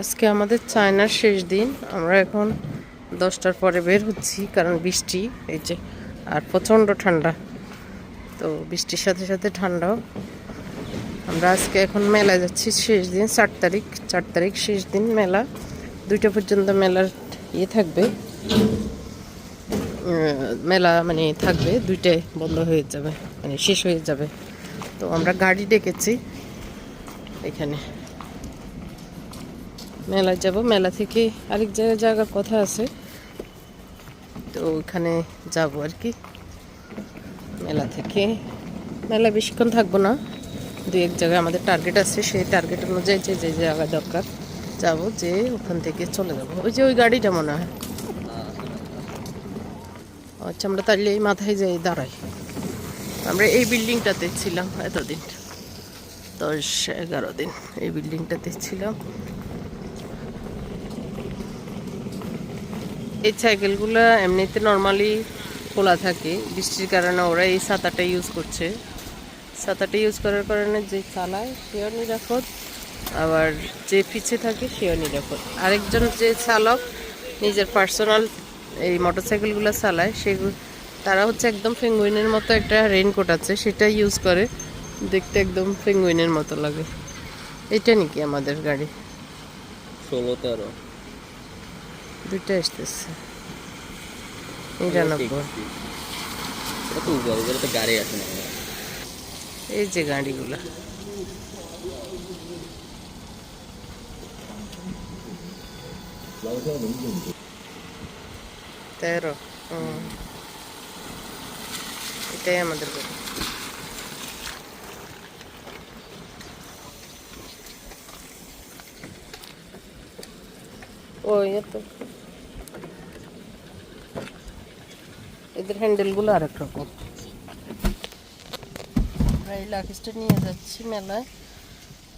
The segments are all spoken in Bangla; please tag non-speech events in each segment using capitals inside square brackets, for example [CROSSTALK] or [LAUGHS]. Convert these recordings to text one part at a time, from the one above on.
আজকে আমাদের চায়নার শেষ দিন। আমরা এখন দশটার পরে বের হচ্ছি, কারণ বৃষ্টি, এই যে, আর প্রচণ্ড ঠান্ডা। তো বৃষ্টির সাথে সাথে ঠান্ডাও। আমরা আজকে এখন মেলায় যাচ্ছি, শেষ দিন, চার তারিখ। চার তারিখ, শেষ দিন মেলা। দুইটা পর্যন্ত মেলার ইয়ে থাকবে। মেলা মানে থাকবে দুইটায় বন্ধ হয়ে যাবে মানে শেষ হয়ে যাবে। তো আমরা গাড়ি ডেকেছি, এখানে। মেলায় যাব। মেলা থেকে আরেক জায়গায় যাওয়ার কথা আছে। তো ওইখানে যাব আর কি। মেলা থেকে। মেলা বেশিক্ষণ থাকব না। দু এক জায়গায় আমাদের টার্গেট আছে। সেই টার্গেট অনুযায়ী যে যে জায়গা দরকার, যাব যে ওখান থেকে চলে যাব। ওই যে ওই গাড়িটা মনে হয় আচ্ছা আমরা তাহলে এই মাথায় যাই দাঁড়াই। আমরা এই বিল্ডিংটাতে ছিলাম এতদিন। দশ এগারো দিন এই বিল্ডিংটাতে ছিলাম। এই সাইকেলগুলো এমনিতে নর্মালি খোলা থাকে। বৃষ্টির কারণে ওরা এই ছাতাটা ইউজ করছে। ছাতাটা ইউজ করার কারণে যে চালায়, সেও নিরাপদ। আবার যে পিছে থাকে, সেও নিরাপদ। আরেকজন যে চালক, নিজের পার্সোনাল এই মোটরসাইকেলগুলো চালায় সেগুলো তারা হচ্ছে একদম পেঙ্গুইনের মতো একটা রেইনকোট আছে, সেটা ইউজ করে। দেখতে একদম পেঙ্গুইনের মতো লাগে। এটা নাকি আমাদের গাড়ি? ষোলো তেরো। দুইটা আসতেছে নিরানব্বই এটা তো উবার উবারে তো গাড়ি আছে না? এই যে গাড়িগুলা। তেরো হুম। এটাই আমাদের গাড়ি। ও ইয়ে তো এদের হ্যান্ডেলগুলো আরেক রকম। আমরা এই লাগেজটা নিয়ে যাচ্ছি মেলায়।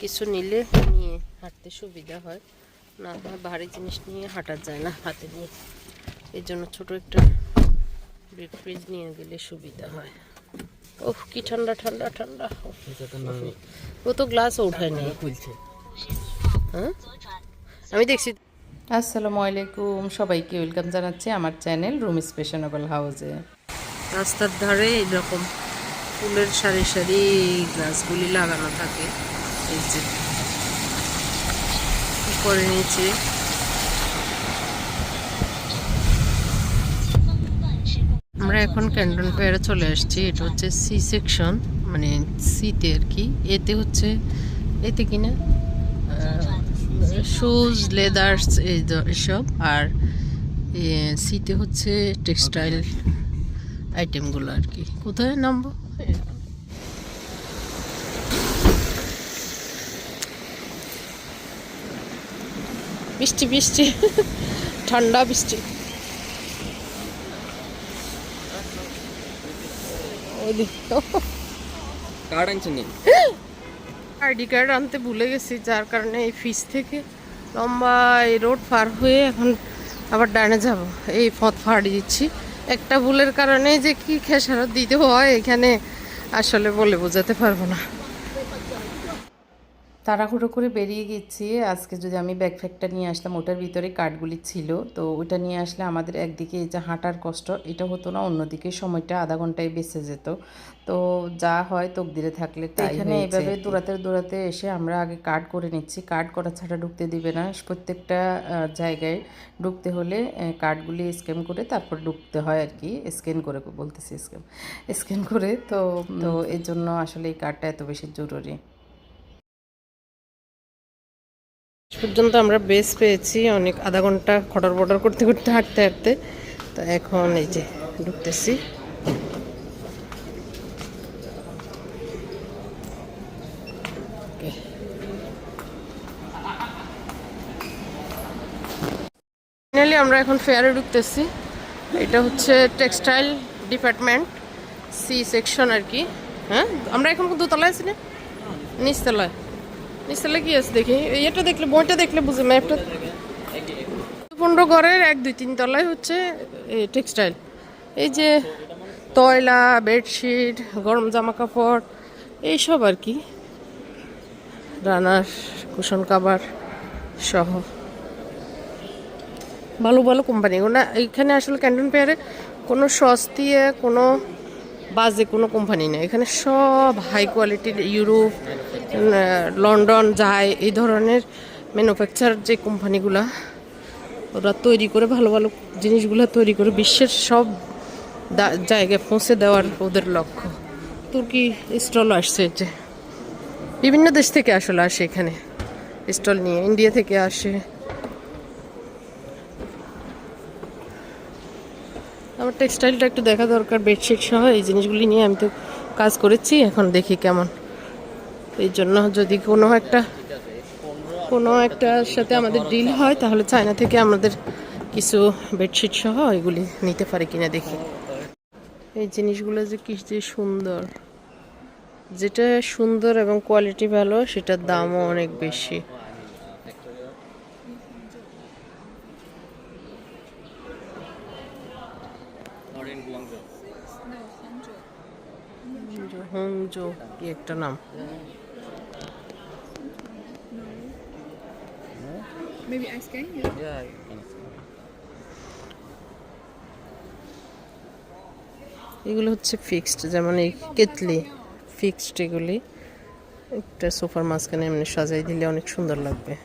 কিছু নিলে নিয়ে হাঁটতে সুবিধা হয়। না হয় ভারী জিনিস নিয়ে হাঁটা যায় না হাতে নিয়ে। এই জন্য ছোট একটা ব্রিক ফ্রিজ নিয়ে গেলে সুবিধা হয়। ওহ কি ঠান্ডা ঠান্ডা ঠান্ডা। ও তো গ্লাসও উঠায় নেই খুলছে। হ্যাঁ? আমি দেখছি আসসালামু আলাইকুম। সবাইকে ওয়েলকাম জানাচ্ছি আমার চ্যানেল রুম স্পেশনেবল হাউসে। রাস্তার ধারে এরকম ফুলের সারি সারি গাছগুলি লাগানো থাকে। এই যে উপরে নিচে আমরা এখন ক্যান্টন পেয়ারে চলে আসছি। এটা হচ্ছে সি সেকশন মানে সিতে আর কি। এতে হচ্ছে, এতে কিনা শুজ লেদার্স এই দ- এসব। আর সিতে হচ্ছে টেক্সটাইল আইটেমগুলো আর কি। কোথায় নামবো? বৃষ্টি বৃষ্টি ঠান্ডা বৃষ্টি ওদিকে কার্ড আনছেন [LAUGHS] আইডি কার্ড আনতে ভুলে গেছি, যার কারণে এই ফিস থেকে লম্বা এই রোড পার হয়ে এখন আবার ডানে যাব। এই পথ ফাড়ি দিচ্ছি। একটা ভুলের কারণে যে কি খেসারত দিতে হয় এখানে আসলে বলে বোঝাতে পারব না। তাড়াহুড়ো করে বেরিয়ে গেছি। আজকে যদি আমি ব্যাকপ্যাকটা নিয়ে আসতাম ওটার ভিতরে কার্ডগুলি ছিল। তো ওটা নিয়ে আসলে আমাদের একদিকে এই যে হাঁটার কষ্ট এটা হতো না অন্যদিকে সময়টা আধা ঘন্টায় বেঁচে যেত। তো যা হয় তকদিরে থাকলে তাই এখানে এইভাবে দৌড়াতে দৌড়াতে এসে আমরা আগে কার্ড করে নিচ্ছি। কার্ড করা ছাড়া ঢুকতে দিবে না। প্রত্যেকটা জায়গায় ঢুকতে হলে কার্ডগুলি স্ক্যান করে তারপর ঢুকতে হয় আর কি। স্ক্যান করে বলতেছি স্ক্যান স্ক্যান করে। তো তো এর জন্য আসলে এই কার্ডটা এত বেশি জরুরি। পর্যন্ত আমরা বেস পেয়েছি, অনেক আধা ঘণ্টা খটর বটর করতে করতে হাঁটতে হাঁটতে। তো এখন এই যে ঢুকতেছি। ফাইনালি আমরা এখন ফেয়ারে ঢুকতেছি। এটা হচ্ছে টেক্সটাইল ডিপার্টমেন্ট সি সেকশন আর কি। হ্যাঁ? আমরা এখন দোতলায় আছি না? নিচতলায়। নিচতলায় কি আছে দেখি। এই এটা দেখলে, বইটা দেখলে বুঝে ম্যাপটা পনেরো ঘরের এক, দুই, তিন তলায় হচ্ছে টেক্সটাইল এই যে তয়লা বেডশিট গরম জামা কাপড় এইসব আর কি। রানার, কুশন কাবার সহ। ভালো ভালো কোম্পানি। না এখানে আসলে ক্যান্টন পেয়ারে কোনো সস্তিয়ে কোনো বাজে কোনো কোম্পানি নেই। এখানে সব হাই কোয়ালিটির ইউরোপ লন্ডন যায়, এই ধরনের ম্যানুফ্যাকচার যে কোম্পানিগুলা ওরা তৈরি করে ভালো ভালো জিনিসগুলো তৈরি করে বিশ্বের সব জায়গায় পৌঁছে দেওয়ার ওদের লক্ষ্য। তুর্কি স্টল আসছে যে। বিভিন্ন দেশ থেকে আসলে আসে এখানে। স্টল নিয়ে ইন্ডিয়া থেকে আসে। টেক্সটাইলটা একটু দেখা দরকার বেডশিট সহ, এই জিনিসগুলি নিয়ে আমি তো কাজ করেছি, এখন দেখি কেমন। এই জন্য যদি কোনো একটা, কোনো একটার সাথে আমাদের ডিল হয়, তাহলে চায়না থেকে আমাদের কিছু বেডশিট সহ এগুলি নিতে পারি কিনা দেখি। এই জিনিসগুলো যে কি যে সুন্দর। যেটা সুন্দর এবং কোয়ালিটি ভালো, সেটার দামও অনেক বেশি। একটা নাম? এগুলো হচ্ছে ফিক্সড যেমন এই কেতলি ফিক্সড এগুলি। একটা সোফার মাঝখানে এমনি সাজাই দিলে অনেক সুন্দর লাগবে।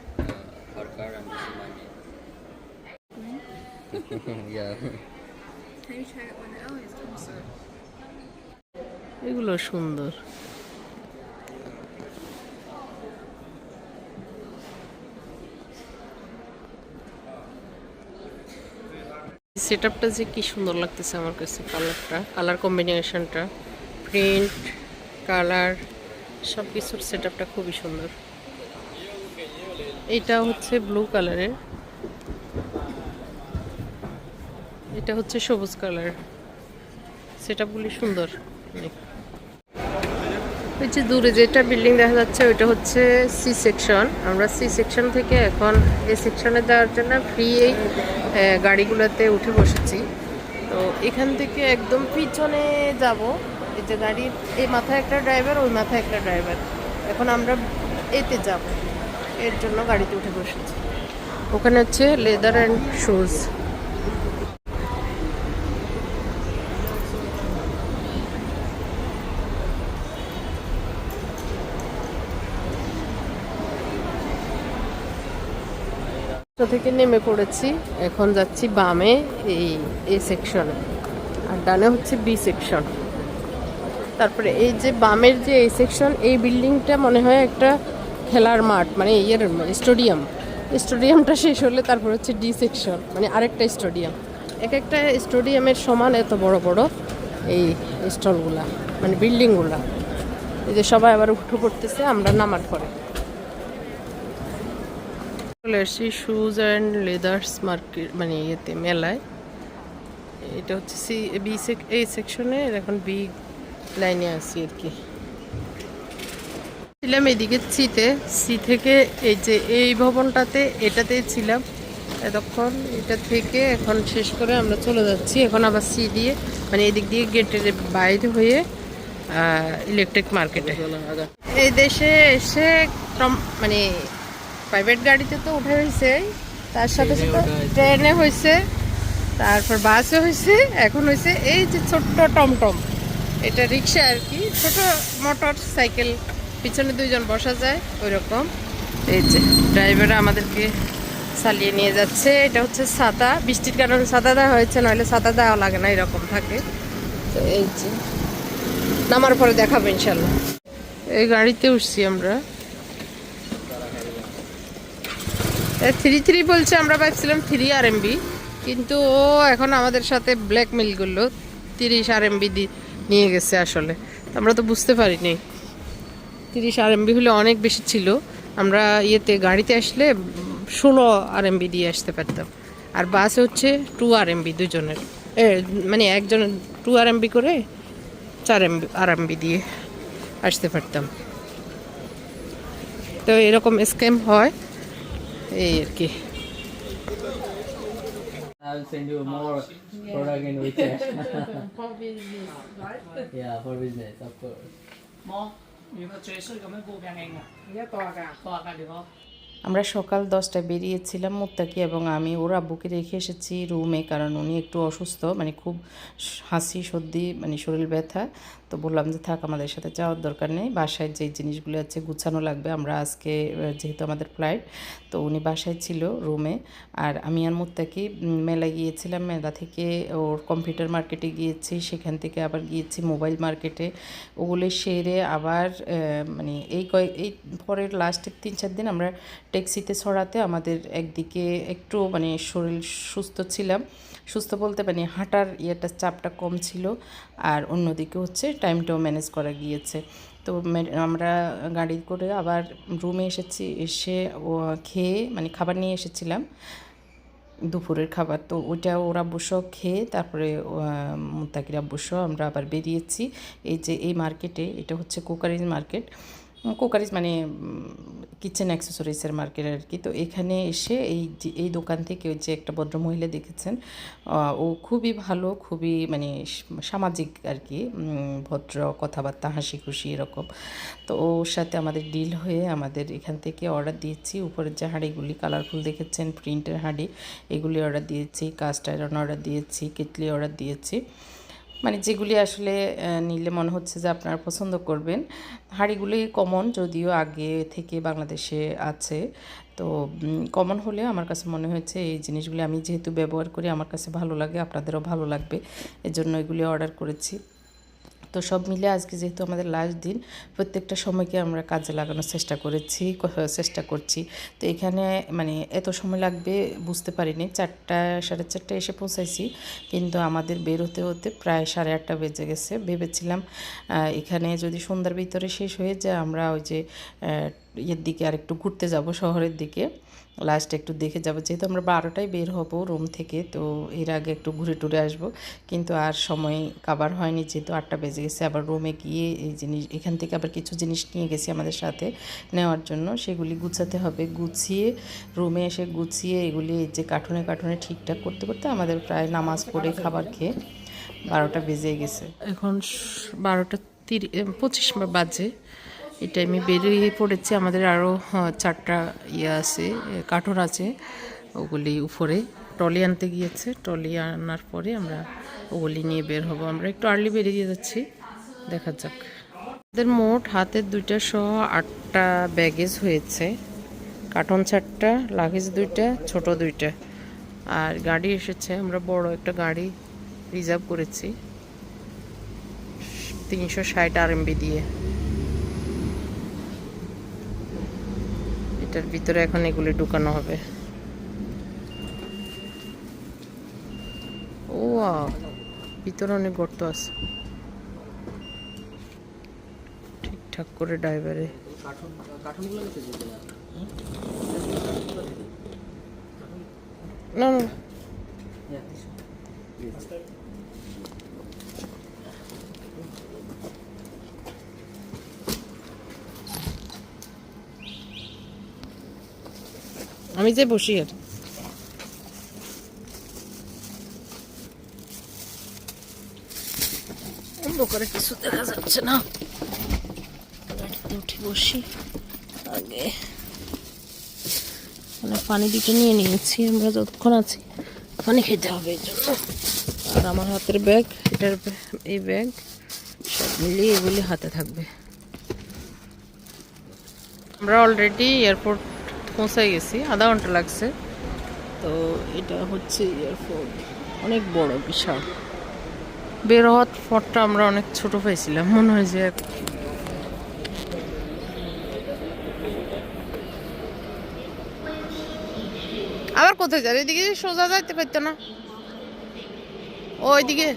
[LAUGHS] এগুলো সুন্দর। সেট আপটা যে কি সুন্দর লাগতেছে আমার কাছে কালারটা কালার কম্বিনেশনটা প্রিন্ট কালার সব কিছুর সেট আপটা খুবই সুন্দর। এটা হচ্ছে ব্লু কালারের এটা হচ্ছে সবুজ কালার সেট আপগুলি সুন্দর। ওই যে দূরে যেটা বিল্ডিং দেখা যাচ্ছে, ওইটা হচ্ছে সি সেকশন আমরা সি সেকশন থেকে এখন এ সেকশনে যাওয়ার জন্য ফ্রি এই গাড়িগুলোতে উঠে বসেছি। তো এখান থেকে একদম পিছনে যাব। এই যে গাড়ির এই মাথায় একটা ড্রাইভার ওই মাথায় একটা ড্রাইভার এখন আমরা এতে যাব। এর জন্য গাড়িতে উঠে বসেছি। ওখানে হচ্ছে লেদার অ্যান্ড শুজ থেকে নেমে পড়েছি। এখন যাচ্ছি বামে এই এ। সেকশনে আর ডানে হচ্ছে বি সেকশন তারপরে এই যে বামের যে এই সেকশন এই বিল্ডিংটা মনে হয় একটা খেলার মাঠ মানে ইয়ের স্টেডিয়াম স্টেডিয়ামটা শেষ হলে তারপর হচ্ছে ডি সেকশন মানে আরেকটা স্টেডিয়াম এক একটা স্টেডিয়ামের সমান এত বড় বড় এই স্টলগুলা মানে বিল্ডিংগুলা এই যে সবাই আবার উঠে পড়তেছে আমরা নামার পরে। চলে এসেছি শুজ অ্যান্ড লেদার্স মার্কেট মানে ইয়েতে মেলায়। এটা হচ্ছে সি বি এই সেকশনে এখন বি লাইনে আছি আর কি। ছিলাম এদিকে সিতে সি থেকে এই যে এই ভবনটাতে এটাতে ছিলাম। এতক্ষণ এটা থেকে এখন শেষ করে আমরা চলে যাচ্ছি। এখন আবার সি দিয়ে মানে এদিক দিয়ে গেটের বাইরে হয়ে ইলেকট্রিক মার্কেটে এই দেশে এসে মানে প্রাইভেট গাড়িতে তো উঠে হয়েছে। তার সাথে সাথে ট্রেনে হয়েছে তারপর বাসে হয়েছে এখন হয়েছে এই যে ছোট্ট টমটম। এটা রিক্সা আর কি ছোট মোটর সাইকেল পিছনে দুইজন বসা যায় ওই রকম এই যে ড্রাইভার আমাদেরকে চালিয়ে নিয়ে যাচ্ছে। এটা হচ্ছে ছাতা বৃষ্টির কারণে ছাতা দেওয়া হয়েছে নইলে ছাতা দেওয়া লাগে না এরকম থাকে। তো এই যে নামার পরে দেখাবো ইনশাল্লাহ। এই গাড়িতে উঠছি আমরা। থ্রি থ্রি বলছে, আমরা ভাবছিলাম থ্রি আর এমবি কিন্তু ও এখন আমাদের সাথে ব্ল্যাকমেল করল, তিরিশ আর এমবি নিয়ে গেছে আসলে। আমরা তো বুঝতে পারিনি। তিরিশ আর এমবি হলে অনেক বেশি ছিল। আমরা ইয়েতে, গাড়িতে আসলে ষোলো আর এমবি দিয়ে আসতে পারতাম। আর বাসে হচ্ছে টু আর এমবি দুজনের। মানে একজন টু আর এমবি করে চার এমবি আর এমবি দিয়ে আসতে পারতাম। তো এরকম স্ক্যাম হয়। এই আর কি I will send you more product in WeChat. yeah, for business, of course. 冇，如果最衰咁样报病应啊，一个㗎，个㗎，如果 আমরা সকাল দশটায় বেরিয়েছিলাম মুত্তাকি এবং আমি ওর আব্বুকে রেখে এসেছি রুমে কারণ উনি একটু অসুস্থ মানে খুব হাসি সর্দি মানে শরীর ব্যথা তো বললাম যে থাক, আমাদের সাথে যাওয়ার দরকার নেই। বাসায় যে জিনিসগুলো আছে গুছানো লাগবে, আমরা আজকে যেহেতু আমাদের ফ্লাইট তো উনি বাসায় ছিল রুমে আর আমি আর মুত্তাকি মেলায় গিয়েছিলাম। মেলা থেকে ওর কম্পিউটার মার্কেটে গিয়েছি, সেখান থেকে আবার গিয়েছি মোবাইল মার্কেটে ওগুলো সেরে আবার মানে এই কয়েক এই পরের লাস্টের তিন চার দিন আমরা ট্যাক্সিতে ছড়াতে আমাদের একদিকে একটু মানে শরীর সুস্থ ছিলাম। সুস্থ বলতে মানে হাঁটার ইয়েটা চাপটা কম ছিল আর অন্যদিকে হচ্ছে টাইমটাও ম্যানেজ করা গিয়েছে। তো আমরা গাড়ি করে আবার রুমে এসেছি, এসে খেয়ে মানে খাবার নিয়ে এসেছিলাম, দুপুরের খাবার। তো ওইটা ওরা বসে খেয়ে তারপরে মুতাকির আব্বুসহ আমরা আবার বেরিয়েছি। এই যে এই মার্কেটে এটা হচ্ছে কোকারিজ মার্কেট কোকারিজ মানে কিচেন অ্যাক্সেসরিজের মার্কেট আর কি। তো এখানে এসে এই এই দোকান থেকে যে একটা ভদ্র মহিলা দেখেছেন ও খুবই ভালো, খুবই মানে সামাজিক আর কি ভদ্র, কথাবার্তা হাসি খুশি এরকম। তো ওর সাথে আমাদের ডিল হয়ে আমাদের এখান থেকে অর্ডার দিয়েছি। উপরের যে হাঁড়িগুলি কালারফুল দেখেছেন প্রিন্টের হাঁড়ি, এগুলি অর্ডার দিয়েছি কাস্ট আয়রন অর্ডার দিয়েছি, কেটলি অর্ডার দিয়েছি। মানে যেগুলি আসলে নিলে মনে হচ্ছে যে আপনারা পছন্দ করবেন, হাঁড়িগুলি কমন যদিও আগে থেকে বাংলাদেশে আছে। তো কমন হলে আমার কাছে মনে হয়েছে এই জিনিসগুলি আমি যেহেতু ব্যবহার করি, আমার কাছে ভালো লাগে, আপনাদেরও ভালো লাগবে, এজন্য এগুলি অর্ডার করেছি। তো সব মিলে আজকে যেহেতু আমাদের লাস্ট দিন, প্রত্যেকটা সময়কে আমরা কাজে লাগানোর চেষ্টা করেছি চেষ্টা করছি। তো এখানে মানে এত সময় লাগবে বুঝতে পারিনি, চারটা, সাড়ে চারটা এসে পৌঁছাইছি, কিন্তু আমাদের বের হতে হতে প্রায় সাড়ে আটটা বেজে গেছে। ভেবেছিলাম এখানে যদি সন্ধ্যার ভিতরে শেষ হয়ে যায়, আমরা ওই যে ইয়ের দিকে আর একটু ঘুরতে যাব, শহরের দিকে। লাস্ট একটু দেখে যাব, যেহেতু আমরা বারোটায় বের হব রুম থেকে, তো এর আগে একটু ঘুরে টুরে আসব। কিন্তু আর সময় কাবার হয়নি, যেহেতু আটটা বেজে গেছে, আবার রুমে গিয়ে এই জিনিস, এখান থেকে আবার কিছু জিনিস নিয়ে গেছি আমাদের সাথে নেওয়ার জন্য। সেগুলি গুছাতে হবে। গুছিয়ে রুমে এসে গুছিয়ে এগুলি যে কার্টুনে কার্টুনে ঠিকঠাক করতে করতে আমাদের প্রায় নামাজ পড়ে খাবার খেয়ে বারোটা বেজে গেছে। এখন বারোটা তিরিশ, পঁচিশ বাজে। এই টাইমে বেরিয়ে পড়েছি, আমাদের আরও চারটা ইয়ে আছে কার্টুন আছে, ওগুলি উপরে। টলি আনতে গিয়েছে টলি আনার পরে আমরা ওগুলি নিয়ে বের হব। আমরা একটু আর্লি বেরিয়ে যাচ্ছি, দেখা যাক। আমাদের মোট হাতের দুইটা সহ আটটা ব্যাগেজ হয়েছে। কার্টন চারটা লাগেজ দুইটা, ছোট দুইটা। আর গাড়ি এসেছে, আমরা বড় একটা গাড়ি রিজার্ভ করেছি। তিনশো ষাট আরএমবি দিয়ে। এটার ভিতরে এখন এগুলি ঢুকানো হবে। ও ভিতরে অনেক গর্ত আছে। ঠিকঠাক করে ড্রাইভারে। না না। আমি যে বসি আর অন্ধকারে কিছু দেখা যাচ্ছে না। উঠে বসি। আগে মানে পানি দিকে নিয়ে নিয়েছি আমরা যতক্ষণ আছি। পানি খেতে হবে এই জন্য। আর আমার হাতের ব্যাগ এটার ব্যাগ- এই ব্যাগ সব মিলিয়ে এগুলি হাতে থাকবে। আমরা অলরেডি এয়ারপোর্ট পৌঁছে গেছি, আধা ঘণ্টা লাগছে। তো এটা হচ্ছে এয়ারপোর্ট অনেক বড়, বিশাল। বের হওয়ার পরটা আমরা অনেক ছোট পাইছিলাম, মনে হয় যে আবার কোথায় যাবে? এদিকে সোজা যাইতে পারতো না। ওইদিকে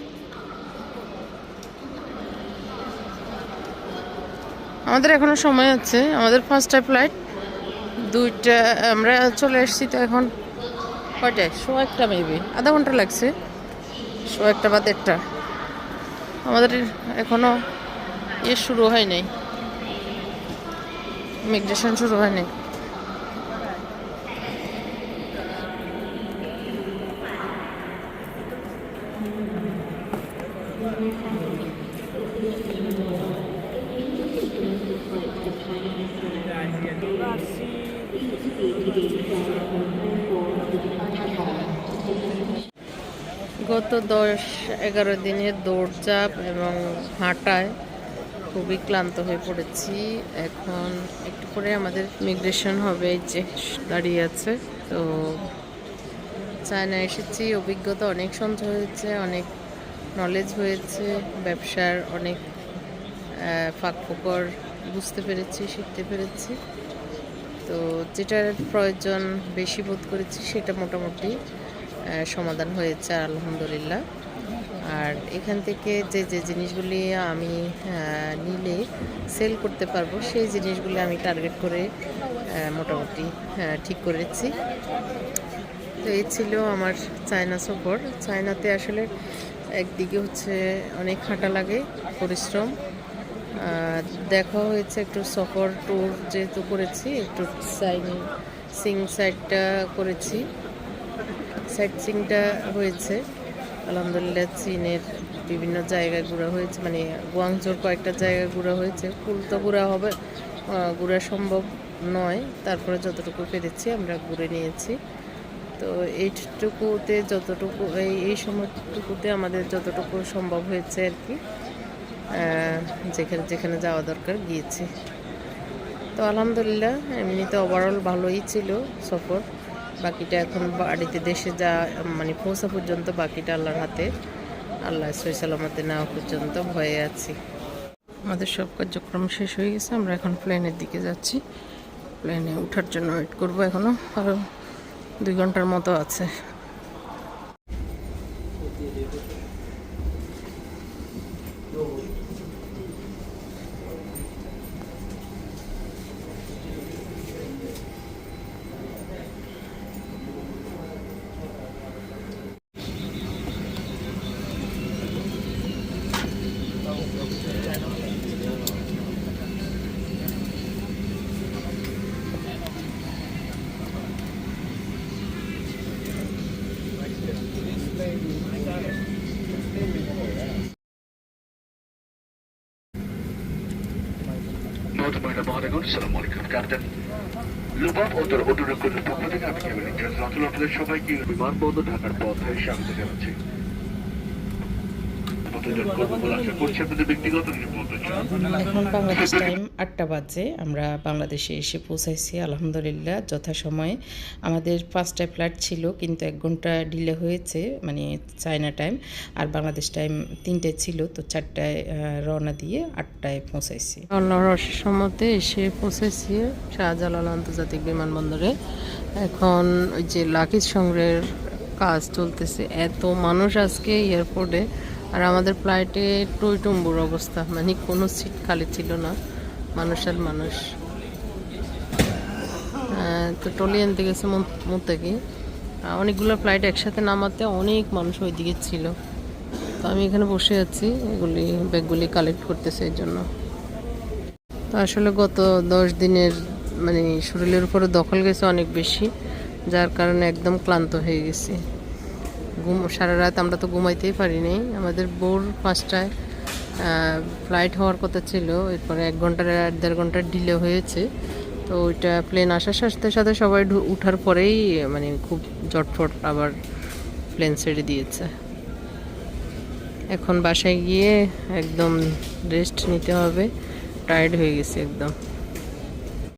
আমাদের এখনও সময় আছে, আমাদের পাঁচটা ফ্লাইট দুইটা আমরা চলে এসেছি তো এখন কয়টায়? শো একটা মেবি আধা ঘণ্টা লাগছে। শো একটা বা দেড়টা। আমাদের এখনও ইয়ে শুরু হয় নাই। ইমিগ্রেশন শুরু হয়নি গত দশ এগারো দিনের দৌড়চাপ এবং হাঁটায় খুবই ক্লান্ত হয়ে পড়েছি। এখন একটু পরে আমাদের মিগ্রেশন হবে যে দাঁড়িয়ে আছে। তো চায়না এসেছি অভিজ্ঞতা অনেক সঞ্চয় হয়েছে অনেক নলেজ হয়েছে ব্যবসার অনেক আহ, ফাঁক ফোকর বুঝতে পেরেছি, শিখতে পেরেছি। তো যেটার প্রয়োজন বেশি বোধ করেছি, সেটা মোটামুটি সমাধান হয়েছে, আলহামদুলিল্লাহ। আর এখান থেকে যে যে জিনিসগুলি আমি নিলে সেল করতে পারব, সেই জিনিসগুলি আমি টার্গেট করে মোটামুটি ঠিক করেছি। তো এই ছিল আমার চায়না সফর। চায়নাতে আসলে একদিকে হচ্ছে অনেক হাঁটা লাগে, পরিশ্রম দেখা হয়েছে একটু সফর ট্যুর যেহেতু করেছি, একটু সাইন সিং সাইডটা করেছি। সাইট সিংটা হয়েছে। আলহামদুলিল্লাহ চীনের বিভিন্ন জায়গায় ঘোরা হয়েছে মানে গুয়াংজোর কয়েকটা জায়গায় ঘোরা হয়েছে। ফুল তো ঘোরা হবে ঘোরা সম্ভব নয়। তারপরে যতটুকু পেরেছি আমরা ঘুরে নিয়েছি। তো এইটুকুতে যতটুকু, এই এই সময়টুকুতে আমাদের যতটুকু সম্ভব হয়েছে আর কি। যেখানে যেখানে যাওয়া দরকার গিয়েছি। তো আলহামদুলিল্লাহ, এমনিতে ওভারঅল ভালোই ছিল সফর। বাকিটা এখন বাড়িতে দেশে যা মানে পৌঁছা পর্যন্ত বাকিটা আল্লাহর হাতে। আল্লাহ সালামতে নেওয়া পর্যন্ত ভয়ে আছি। আমাদের সব কার্যক্রম শেষ হয়ে গেছে, আমরা এখন প্লেনের দিকে যাচ্ছি। প্লেনে ওঠার জন্য ওয়েট করব এখনও আরও দুই ঘণ্টার মতো আছে। মহত মহিলা মহানগর সালাম আলাইকুম ক্যাপ্টেন লুবাব ও তোর অটোরক্ষণের পক্ষ থেকে আমি কেবল ইন্টারেস্ট সবাইকে বিমানবন্দর ঢাকার পথে স্বাগত জানাচ্ছি কতজন করব বলে আশা করছি আপনাদের ব্যক্তিগত এখন বাংলাদেশ টাইম আটটা বাজে আমরা বাংলাদেশে এসে পৌঁছাইছি আলহামদুলিল্লাহ যথাসময়ে। আমাদের পাঁচটায় ফ্লাইট ছিল কিন্তু এক ঘণ্টা ডিলে হয়েছে মানে চায়না টাইম আর বাংলাদেশ টাইম তিনটায় ছিল তো চারটায় রওনা দিয়ে আটটায় পৌঁছাইছি। আল্লাহর অশেষ সম্মতে এসে পৌঁছেছি শাহজালাল আন্তর্জাতিক বিমানবন্দরে। এখন ওই যে লাকিজ সংগ্রহের কাজ চলতেছে এত মানুষ আজকে এয়ারপোর্টে আর আমাদের ফ্লাইটে টইটুম্বুর অবস্থা মানে কোনো সিট খালি ছিল না, মানুষ আর মানুষ। তো টলি আনতে গেছে মোত্তাকি। অনেকগুলো ফ্লাইট একসাথে নামাতে অনেক মানুষ ওইদিকে ছিল। তো আমি এখানে বসে আছি, এগুলি ব্যাগগুলি কালেক্ট করতেছে এর জন্য। তো আসলে গত দশ দিনের মানে শরীরের উপরে দখল গেছে অনেক বেশি, যার কারণে একদম ক্লান্ত হয়ে গেছি। ঘুম সারা রাত আমরা তো ঘুমাইতেই পারিনি। আমাদের বোর পাঁচটায় ফ্লাইট হওয়ার কথা ছিল। এরপরে এক ঘণ্টার আর দেড় ঘণ্টার ডিলে হয়েছে। তো ওইটা প্লেন আসার সাথে সাথে সবাই উঠার পরেই মানে খুব জটফট আবার প্লেন ছেড়ে দিয়েছে। এখন বাসায় গিয়ে একদম রেস্ট নিতে হবে। টায়ার্ড হয়ে গেছি একদম।